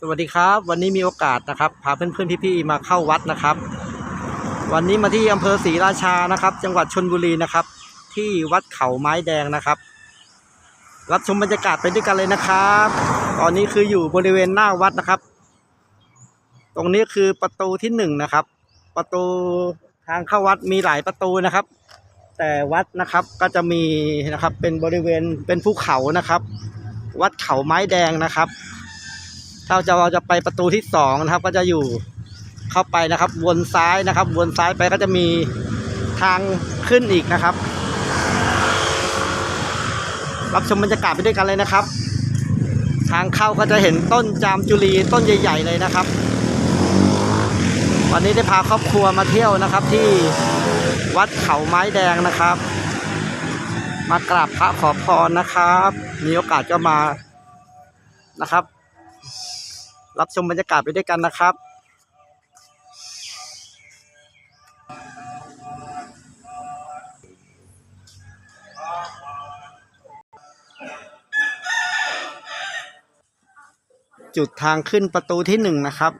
สวัสดีครับ วันนี้มีโอกาสนะครับพาเพื่อนๆพี่ๆมาเข้าวัดนะครับ วันนี้มาที่อำเภอศรีราชานะครับ จังหวัดชนบุรีนะครับ ที่วัดเขาไม้แดงนะครับ รับชมบรรยากาศไปด้วยกันเลยนะครับ ตอนนี้คืออยู่บริเวณหน้าวัดนะครับ ตรงนี้คือประตูที่หนึ่งนะครับ ประตูทางเข้าวัดมีหลายประตูนะครับ แต่วัดนะครับก็จะมีนะครับเป็นบริเวณเป็นภูเขานะครับ วัดเขาไม้แดงนะครับ ถ้าจะเราจะไปประตูที่สองนะครับ ก็จะอยู่เข้าไปนะครับ วนซ้ายนะครับ วนซ้ายไปก็จะมีทางขึ้นอีกนะครับ รับชมบรรยากาศไปด้วยกันเลยนะครับ ทางเข้าก็จะเห็นต้นจามจุลีต้นใหญ่ ๆ เลยนะครับ วันนี้ได้พาครอบครัวมาเที่ยวนะครับ ที่วัดเขาไม้แดงนะครับ มากราบพระขอพรนะครับ มีโอกาสก็มานะครับ รับชมบรรยากาศไปด้วยกันนะครับจุดทางขึ้นประตูที่หนึ่งนะครับ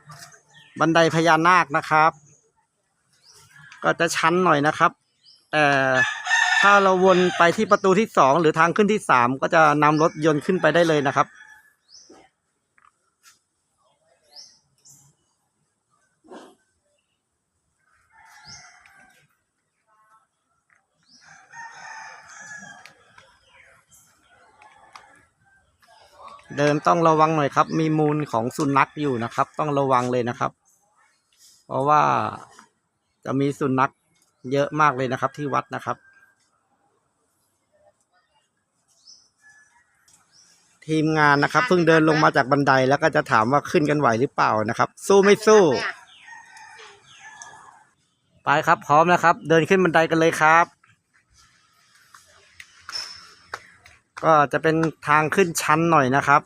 บันไดพญานาคนะครับ ก็จะชันหน่อยนะครับ แต่ถ้าเราวนไปที่ประตูที่สองหรือทางขึ้นที่สามก็จะนำรถยนต์ขึ้นไปได้เลยนะครับ เดินต้องระวังหน่อยครับ มีมูลของสุนัขอยู่นะครับ ต้องระวังเลยนะครับ เพราะว่าจะมีสุนัขเยอะมากเลยนะครับ ที่วัดนะครับ ทีมงานนะครับเพิ่งเดินลงมาจากบันไดแล้วก็จะถามว่าขึ้นกันไหวหรือเปล่านะครับ สู้ไม่สู้ ไปครับพร้อมนะครับ เดินขึ้นบันไดกันเลยครับ ก็จะเป็นทางขึ้นชันหน่อยนะครับ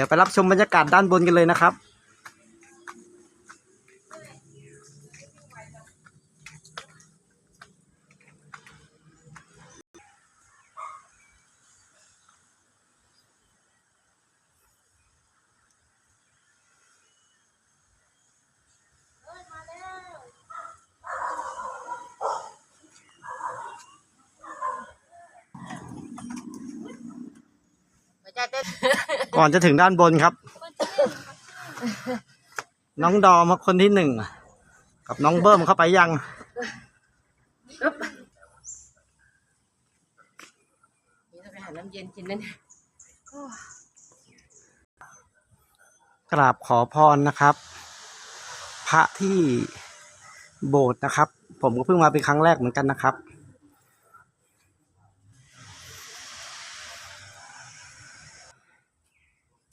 ดี๋ยวไปรับชมบรรยากาศด้านบนกันเลยนะครับ ก่อนจะถึงด้านบนครับ น้องดอมครับคนที่หนึ่งกับน้องเบิ้มเข้าไปยังนี่เราไปหาน้ำเย็นกินนั่นกราบขอพรนะครับ พระที่โบสถ์นะครับ ผมก็เพิ่งมาเป็นครั้งแรกเหมือนกันนะครับ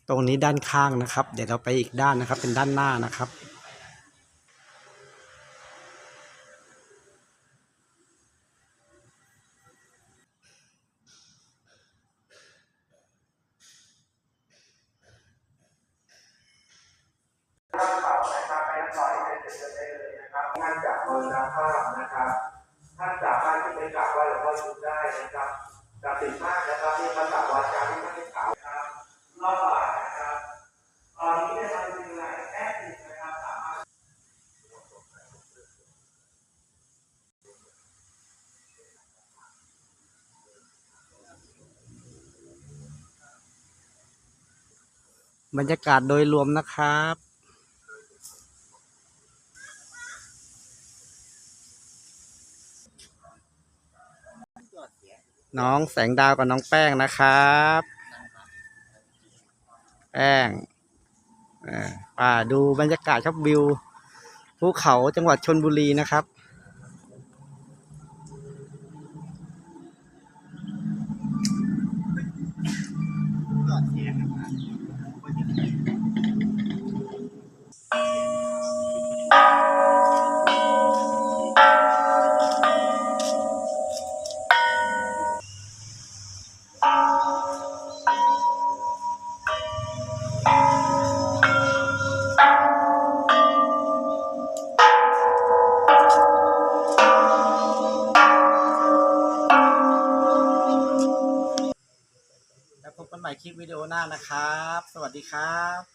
ตรงนี้ด้านข้างนะครับ เดี๋ยวเราไปอีกด้านนะครับ เป็นด้านหน้านะครับ ท่านจากมรณภาพนะครับ ท่านสามารถที่ไปกราบไหว้หลวงพ่อชุดได้นะครับกราบติดมากนะครับที่ภาษาวาจาที่ท่านได้กล่าวนะครับรอบบ่ายนะครับ ตอนนี้ได้ทำเป็นหลายแอปนะครับสามารถ บรรยากาศโดยรวมนะครับ น้องแสงดาวกับน้องแป้งนะครับ แป้งอ่าป่าดูบรรยากาศครับวิวภูเขาจังหวัดชนบุรีนะครับ แล้วพบกันใหม่คลิปวิดีโอหน้านะครับ สวัสดีครับ